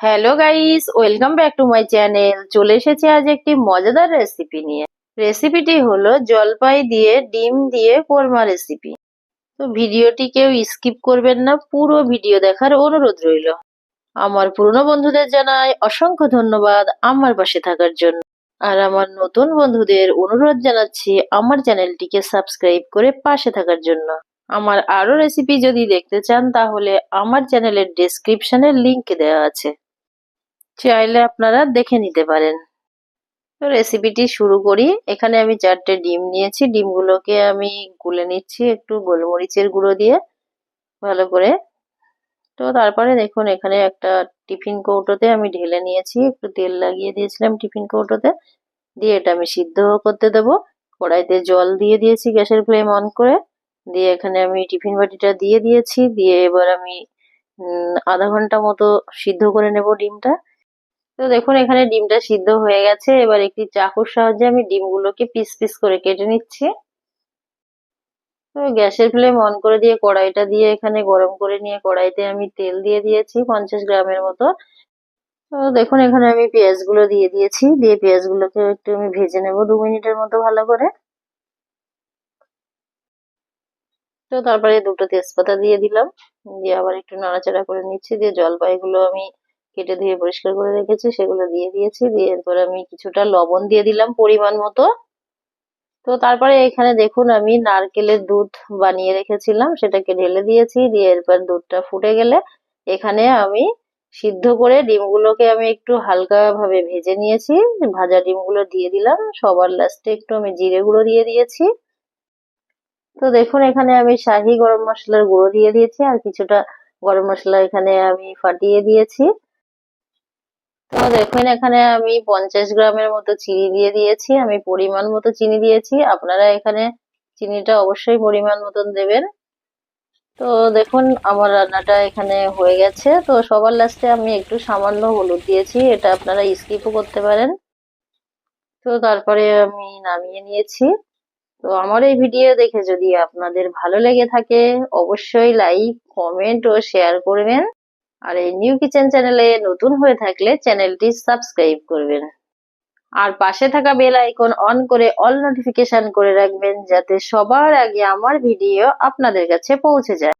Hello guys welcome back to my channel চলে এসেছি আজ একটি মজাদার রেসিপি নিয়ে। রেসিপিটি হলো জলপাই দিয়ে, ডিম দিয়ে কোরমা রেসিপি তো ভিডিওটি কেউ স্কিপ করবেন না, পুরো ভিডিও দেখার অনুরোধ রইল। আমার পুরনো বন্ধুদের জানাই অসংখ্য ধন্যবাদ আমার পাশে থাকার জন্য। আর আমার নতুন বন্ধুদের অনুরোধ জানাচ্ছি আমার চ্যানেলটিকে সাবস্ক্রাইব করে পাশে থাকার জন্য। আমার আরও রেসিপি যদি দেখতে চান, তাহলে আমার চ্যানেলের ডেসক্রিপশনে লিংক দেওয়া আছে। চাইলে আপনারা দেখে নিতে পারেন। তো রেসিপিটি শুরু করি। এখানে আমি চারটে ডিম নিয়েছি। ডিমগুলোকে আমি গুলে নিচ্ছি একটু গোলমরিচের গুঁড়ো দিয়ে ভালো করে। তো তারপরে দেখুন, এখানে একটা টিফিন কৌটোতে আমি ঢেলে নিয়েছি। একটু তেল লাগিয়ে দিয়েছিলাম টিফিন কৌটোতে। দিয়ে এটা আমি সিদ্ধ করতে দেব। কড়াইতে জল দিয়ে দিয়েছি গ্যাসের ফ্লেম অন করে। দিয়ে এখানে আমি টিফিন বাটিটা দিয়ে দিয়েছি। দিয়ে এবার আমি আধা ঘণ্টা মতো সিদ্ধ করে নেব ডিমটা। তো দেখুন, এখানে ডিমটা সিদ্ধ হয়ে গেছে। এবার একটি চাকুর সাহায্যে আমি ডিমগুলোকে পিস পিস করে কেটে নিচ্ছি। তো গ্যাসের ফ্লেম অন করে দিয়ে, কড়াইটা দিয়ে এখানে গরম করে নিয়ে কড়াইতে আমি তেল দিয়ে দিয়েছি, পঞ্চাশ গ্রামের মতো। তো দেখুন, এখানে আমি পেঁয়াজগুলো দিয়ে দিয়েছি। দিয়ে পেঁয়াজগুলোকে একটু আমি ভেজে নেব দু মিনিটের মতো ভালো করে। তো তারপরে দুটো তেজপাতা দিয়ে দিলাম। দিয়ে আবার একটু নাড়াচাড়া করে নিচ্ছি। দিয়ে জলপাইগুলো আমি কেটে ধুয়ে পরিষ্কার করে রেখেছি, সেগুলো দিয়ে দিয়েছি, দিয়ে এরপর আমি কিছুটা লবণ দিয়ে দিলাম পরিমাণ মতো। তো তারপরে এখানে দেখুন আমি নারকেলের দুধ বানিয়ে রেখেছিলাম, সেটাকে ঢেলে দিয়েছি, দিয়ে এরপর দুধটা ফুটে গেলে এখানে আমি সিদ্ধ করে ডিমগুলোকে আমি একটু হালকা ভাবে ভেজে নিয়েছি, ভাজা ডিমগুলো দিয়ে দিলাম, সবার লাস্টে একটু আমি জিরে গুঁড়ো দিয়ে দিয়েছি। তো দেখুন এখানে আমি শাহি গরম মশলার গুঁড়ো দিয়ে দিয়েছি, আর কিছুটা গরম মশলা এখানে আমি ফাটিয়ে দিয়েছি। তো দেখুন, এখানে আমি পঞ্চাশ গ্রামের মতো চিনি দিয়ে দিয়েছি, আমি পরিমাণ মতো চিনি দিয়েছি। আপনারা এখানে চিনিটা অবশ্যই পরিমাণ মতন দেবেন। তো দেখুন, আমার রান্নাটা এখানে হয়ে গেছে। তো সবার লাস্টে আমি একটু সামান্য হলুদ দিয়েছি, এটা আপনারা স্কিপও করতে পারেন। তো তারপরে আমি নামিয়ে নিয়েছি। তো আমার এই ভিডিও দেখে যদি আপনাদের ভালো লেগে থাকে, অবশ্যই লাইক কমেন্ট ও শেয়ার করবেন। আর এই নিউ কিচেন চ্যানেলে নতুন হয়ে থাকলে চ্যানেলটি সাবস্ক্রাইব করবেন। আর পাশে থাকা বেল আইকন অন করে অল নোটিফিকেশন করে রাখবেন যাতে সবার আগে আমার ভিডিও আপনাদের কাছে পৌঁছে যায়।